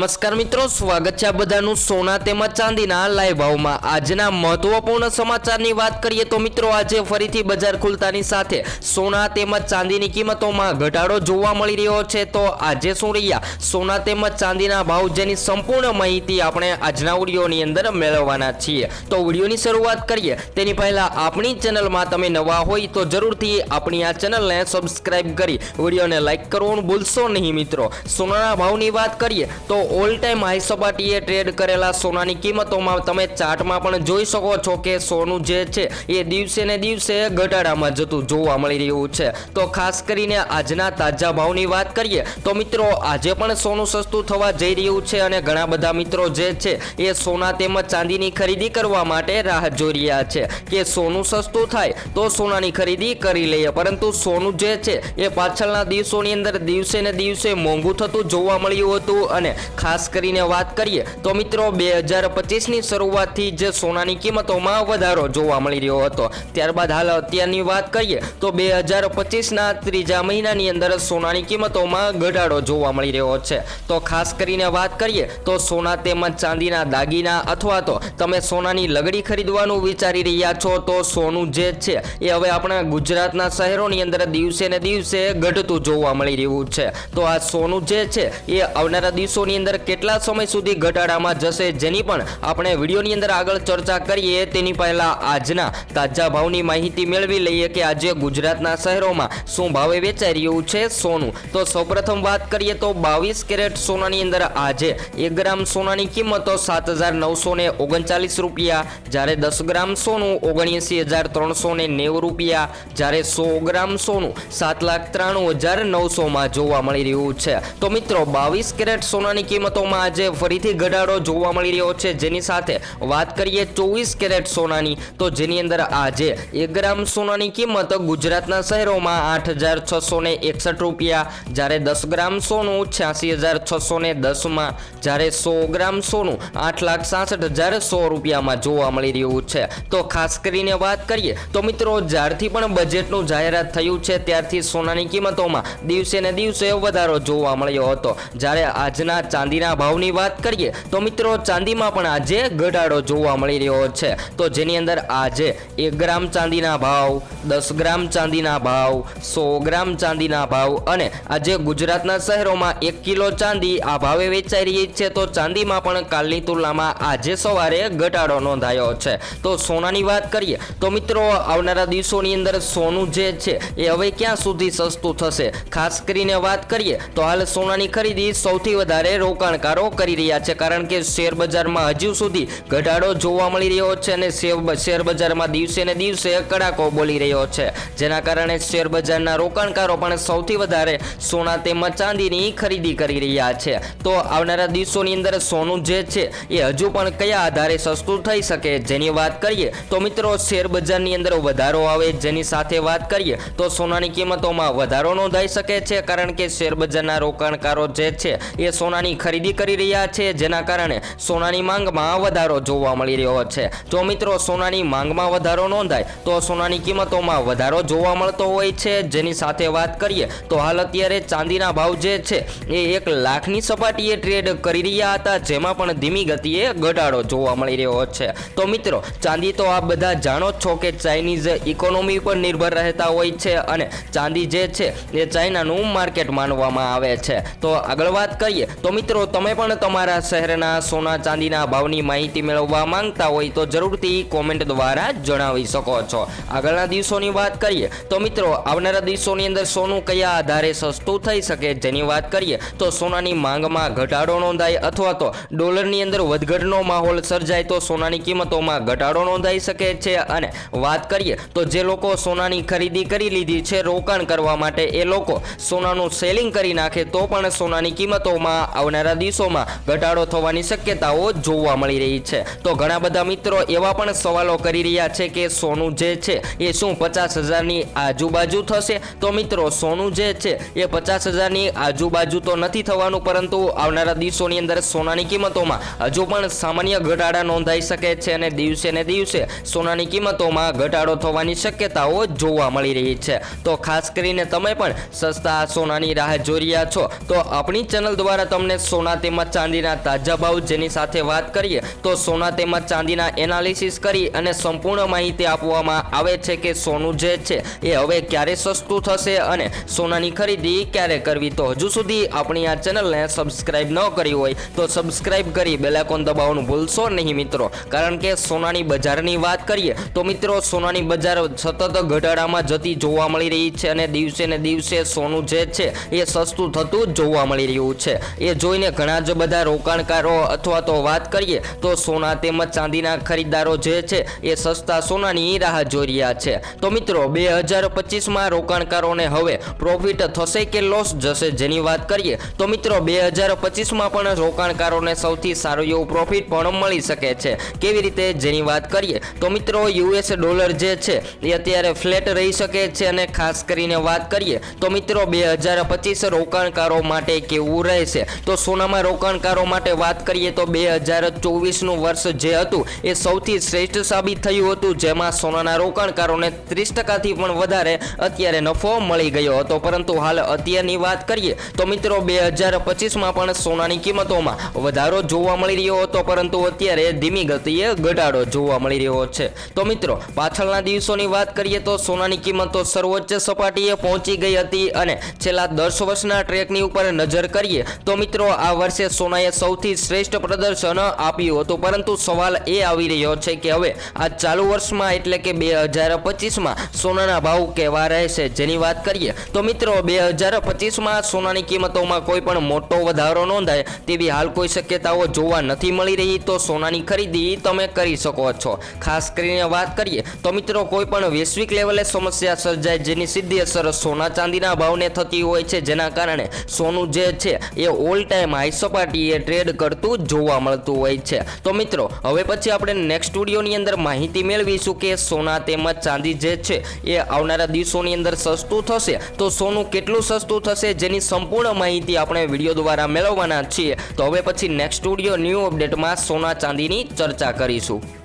નમસ્કાર મિત્રો, સ્વાગત છે બધાનું સોના તેમજ ચાંદીના લાઈવ ભાવમાં આજના મહત્વપૂર્ણ સમાચારની વાત કરીએ તો મિત્રો, આજે ફરીથી બજાર ખુલતાની સાથે સોના તેમજ ચાંદીની કિંમતોમાં ઘટાડો જોવા મળી રહ્યો છે. તો આજે શું રહ્યા? સોના તેમજ ચાંદીના ભાવ જેની સંપૂર્ણ માહિતી આપણે આજના વિડીયોની અંદર મેળવવાના છીએ. તો વિડીયોની શરૂઆત કરીએ. તેની પહેલા આપણી ચેનલમાં તમે નવા હોય તો જરૂરથી આપણી આ ચેનલને સબસ્ક્રાઈબ કરી વિડીયોને લાઈક કરવાનું ભૂલશો નહીં મિત્રો. સોનાના ભાવની વાત કરીએ તો ઓલ ટાઈમ હાઈ સપાટીએ ટ્રેડ કરેલા સોનાની કિંમતોમાં તમે ચાર્ટમાં પણ જોઈ શકો છો કે સોનું જે છે એ દિવસે ને દિવસે ઘટાડામાં જતું જોવા મળી રહ્યું છે. તો ખાસ કરીને આજના તાજા ભાવની વાત કરીએ, તો મિત્રો આજે પણ સોનું સસ્તું થવા જઈ રહ્યું છે અને ઘણા બધા મિત્રો જે છે એ સોના તેમજ ચાંદીની ખરીદી કરવા માટે રાહ જોઈ રહ્યા છે કે સોનું સસ્તું થાય તો સોનાની ખરીદી કરી લઈએ. પરંતુ સોનું જે છે એ પાછળના દિવસોની અંદર દિવસે ને દિવસે મોંઘું થતું જોવા મળ્યું હતું અને ખાસ કરીને વાત કરીએ તો મિત્રો બે હજાર પચીસની શરૂઆતથી જ સોનાની કિંમતોમાં વધારો જોવા મળી રહ્યો હતો. ત્યારબાદ હાલ અત્યારની વાત કરીએ તો બે હજાર પચીસના ત્રીજા મહિનાની અંદર સોનાની કિંમતોમાં ઘટાડો જોવા મળી રહ્યો છે. તો ખાસ કરીને વાત કરીએ તો સોના તેમજ ચાંદીના દાગીના અથવા તો તમે સોનાની લગડી ખરીદવાનું વિચારી રહ્યા છો તો સોનું જે છે એ હવે આપણા ગુજરાતના શહેરોની અંદર દિવસે ને દિવસે ઘટતું જોવા મળી રહ્યું છે. તો આ સોનું જે છે એ આવનારા દિવસોની અંદર કેટલા સમય સુધી ઘટાડામાં જશે જેની પણ આપણે વિડીયોની અંદર આગળ ચર્ચા કરીએ, તેની પહેલા આજના તાજા ભાવની માહિતી મેળવી લઈએ કે આજે ગુજરાતના શહેરોમાં શું ભાવે વેચાઈ રહ્યું છે સોનું. તો સૌપ્રથમ વાત કરીએ તો બાવીસ કેરેટ સોનાની અંદર આજે એક ગ્રામ સોનાની કિંમતો સાત હજાર નવસો ને ઓગણચાલીસ રૂપિયા, જ્યારે દસ ગ્રામ સોનું ઓગણએંસી હજાર ત્રણસો ને નેવું રૂપિયા, જ્યારે સો ગ્રામ સોનું સાત લાખ ત્રાણું હજાર નવસોમાં જોવા મળી રહ્યું છે. તો મિત્રો, બાવીસ કેરેટ સોનાની કિંમતોમાં આજે ફરીથી ઘટાડો જોવા મળી રહ્યો છે. જેની સાથે વાત કરીએ ચોવીસ કેરેટ સોનાની, તો જેની અંદર આજે એક ગ્રામ સોનાની કિંમત ગુજરાતના શહેરોમાં આઠ હજાર છસો એકસઠ રૂપિયા, જ્યારે દસ ગ્રામ સોનું છ્યાસી હજાર છસો ને દસમાં, જ્યારે સો ગ્રામ સોનું આઠ લાખ સાસઠ હજાર સો રૂપિયામાં જોવા મળી રહ્યું છે. તો ખાસ કરીને વાત કરીએ, તો મિત્રો જ્યારથી પણ બજેટનું જાહેરાત થયું છે, ત્યારથી સોનાની કિંમતોમાં દિવસે ને દિવસે વધારો જોવા મળ્યો હતો. જ્યારે આજના ચાંદીના ભાવની વાત કરીએ તો મિત્રો ચાંદીમાં પણ આજે ઘટાડો જોવા મળી રહ્યો છે. તો જેની અંદર આજે એક ગ્રામ ચાંદીના ભાવ, દસ ગ્રામ ચાંદીના ભાવ, સો ગ્રામ ચાંદીના ભાવ અને આજે ગુજરાતના શહેરોમાં એક કિલો ચાંદી આ ભાવે વેચાઈ રહી છે. તો ચાંદીમાં પણ કાલની તુલનામાં આજે સવારે ઘટાડો નોંધાયો છે. તો સોનાની વાત કરીએ તો મિત્રો આવનારા દિવસોની અંદર સોનું જે છે એ હવે ક્યાં સુધી સસ્તું થશે? ખાસ કરીને વાત કરીએ તો હાલ સોનાની ખરીદી સૌથી વધારે રોકાણકારો કરી રહ્યા છે. કારણ કે શેર બજારમાં હજુ સુધી ઘટાડો જોવા મળી રહ્યો છે અને શેર- બજારમાં દિવસે ને દિવસે કડાકો બોલી રહ્યો છે. જેના કારણે શેર બજારના રોકાણકારો પણ સૌથી વધારે સોના તેમજ ચાંદીની ખરીદી કરી રહ્યા છે. તો આવનારા દિવસોની અંદર સોનું જે છે એ હજુ પણ કયા આધારે સસ્તું થઈ શકે જેની વાત કરીએ તો મિત્રો શેર બજારની અંદર વધારો આવે જેની સાથે વાત કરીએ તો સોનાની કિંમતોમાં વધારો નોંધાઈ શકે છે. કારણ કે શેર બજારના રોકાણકારો જે છે એ સોનાની ખરીદી કરી રહ્યા છે, જેના કારણે સોનાની માંગમાં વધારો જોવા મળી રહ્યો છે. જો મિત્રો, સોનાની માંગમાં વધારો નોંધાય, તો સોનાની કિંમતોમાં વધારો જોવા મળતો હોય છે. જેની સાથે વાત કરીએ, તો હાલ અત્યારે ચાંદીના ભાવ જે છે, એ એક લાખની સપાટીએ ટ્રેડ કરી રહ્યા હતા, જેમાં પણ ધીમી ગતિએ ઘટાડો જોવા મળી રહ્યો છે. તો મિત્રો, ચાંદી તો આ બધા જાણો જ છો કે ચાઇનીઝ ઇકોનોમી પર નિર્ભર રહેતા હોય છે અને ચાંદી જે છે, એ ચાઇનાનું માર્કેટ માનવામાં આવે છે. તો આગળ વાત કરીએ, તો મિત્રો તમે પણ તમારા શહેરના સોના ચાંદીના ભાવની માહિતી મેળવવા માંગતા હોય તો જરૂરથી કોમેન્ટ દ્વારા જણાવી શકો છો. આગળના દિવસોની વાત કરીએ તો મિત્રો, આવનારા દિવસોની અંદર સોનું કયા આધારે સસ્તું થઈ શકે જેની વાત કરીએ તો સોનાની માંગમાં ઘટાડો નોંધાય અથવા તો ડોલરની અંદર વધઘટનો માહોલ સર્જાય તો સોનાની કિંમતોમાં ઘટાડો નોંધાઈ શકે છે. અને વાત કરીએ તો જે લોકો સોનાની ખરીદી કરી લીધી છે રોકાણ કરવા માટે એ લોકો સોનાનું સેલિંગ કરી નાખે તો પણ સોનાની કિંમતોમાં આવનારા દિવસોમાં ઘટાડો થવાની શક્યતાઓ જોવા મળી રહી છે. તો ઘણા બધા મિત્રો એવા પણ સવાલો કરી રહ્યા છે કે સોનું જે છે એ શું પચાસ હજારની આજુબાજુ થશે? તો મિત્રો, સોનું જે છે એ પચાસ હજારની આજુબાજુ તો નથી થવાનું, પરંતુ આવનારા દિવસોની અંદર સોનાની કિંમતોમાં હજુ પણ સામાન્ય ઘટાડા નોંધાઈ શકે છે અને દિવસે ને દિવસે સોનાની કિંમતોમાં ઘટાડો થવાની શક્યતાઓ જોવા મળી રહી છે. તો ખાસ કરીને તમે પણ સસ્તા સોનાની રાહ જોઈ રહ્યા છો. તો આપણી ચેનલ દ્વારા તમને સોના તેમજ ચાંદીના તાજા ભાવ જેની સાથે વાત કરીએ, તો સોના તેમજ ચાંદીના એનાલિસિસ કરી અને સંપૂર્ણ માહિતી આપવામાં આવે છે કે સોનું જે છે, એ હવે ક્યારે સસ્તું થશે અને સોનાની ખરીદી ક્યારે કરવી? તો હજુ સુધી આપણી આ ચેનલને સબસ્ક્રાઇબ ન કરી હોય, તો સબસ્ક્રાઇબ કરી બેલાકોન દબાવવાનું ભૂલશો નહીં મિત્રો. કારણ કે સોનાની બજારની વાત કરીએ, તો મિત્રો સોનાની બજાર સતત ઘટાડામાં જતી જોવા મળી રહી છે અને દિવસે ને દિવસે સોનું જે છે, એ સસ્તું થતું જોવા મળી રહ્યું છે. એ જોઈને ઘણા જ બધા રોકાણકારો અથવા તો વાત કરીએ તો સોના તેમજ ચાંદીના ખરીદદારો જે છે એ સસ્તા સોનાની રાહ જોઈ રહ્યા છે. તો મિત્રો, બે હજાર પચીસમાં રોકાણકારોને હવે પ્રોફિટ થશે કે લોસ જશે જેની વાત કરીએ તો મિત્રો, બે હજાર પચીસમાં પણ રોકાણકારોને સૌથી સારું એવું પ્રોફિટ પણ મળી શકે છે. કેવી રીતે? જેની વાત કરીએ તો મિત્રો યુએસ ડોલર જે છે એ અત્યારે ફ્લેટ રહી શકે છે અને ખાસ કરીને વાત કરીએ તો મિત્રો, બે હજાર પચીસ રોકાણકારો માટે કેવું રહેશે? તો સોનામાં રોકાણકારો માટે વાત કરીએ તો બે હજાર ચોવીસનું વર્ષ જે હતું, એ સૌથી શ્રેષ્ઠ સાબિત થયું હતું, જેમાં સોનાના રોકાણકારોને ત્રીસ ટકાથી પણ વધારે અત્યારે નફો મળી ગયો હતો. પરંતુ હાલ અત્યારની વાત કરીએ તો મિત્રો, બે હજાર પચીસમાં પણ સોનાની કિંમતોમાં વધારો જોવા મળી રહ્યો હતો, પરંતુ અત્યારે ધીમી ગતિએ ઘટાડો જોવા મળી રહ્યો છે. તો મિત્રો, પાછળના દિવસોની વાત કરીએ તો સોનાની કિંમતો સર્વોચ્ચ સપાટીએ પહોંચી ગઈ હતી અને છેલ્લા દસ વર્ષના ટ્રેકની ઉપર નજર કરીએ તો મિત્રો આ વર્ષે સોનાએ સૌથી શ્રેષ્ઠ પ્રદર્શન આપ્યું હતું. પરંતુ સવાલ એ આવી રહ્યો છે કે હવે આ ચાલુ વર્ષમાં એટલે કે બે હજાર પચીસમાં સોનાના ભાવ કેવા રહેશે? જેની વાત કરીએ તો મિત્રો, બે હજાર પચીસમાં સોનાની કિંમતોમાં કોઈ પણ મોટો વધારો નોંધાય તેવી હાલ કોઈ શક્યતાઓ જોવા નથી મળી રહી, તો સોનાની ખરીદી તમે કરી શકો છો. ખાસ કરીને વાત કરીએ તો મિત્રો, કોઈ પણ વૈશ્વિક લેવલે સમસ્યા સર્જાય જેની સીધી અસર સોના ચાંદીના ભાવને થતી હોય છે. જેના કારણે સોનું જે છે એ ઓલ ટાઈમ હાઈ સપાટીએ ટ્રેડ કરતું જોવા મળતું હોય છે. તો મિત્રો, હવે પછી આપણે નેક્સ્ટ સ્ટુડિયોની અંદર માહિતી મેળવીશું કે સોના તેમજ ચાંદી જે છે, એ આવનારા દિવસોની અંદર સસ્તું થશે. તો સોનું કેટલું સસ્તું થશે જેની સંપૂર્ણ માહિતી આપણે વીડિયો દ્વારા મેળવવાના છીએ. તો હવે પછી નેક્સ્ટ સ્ટુડિયો ન્યૂ અપડેટમાં સોના ચાંદીની ચર્ચા કરીશું.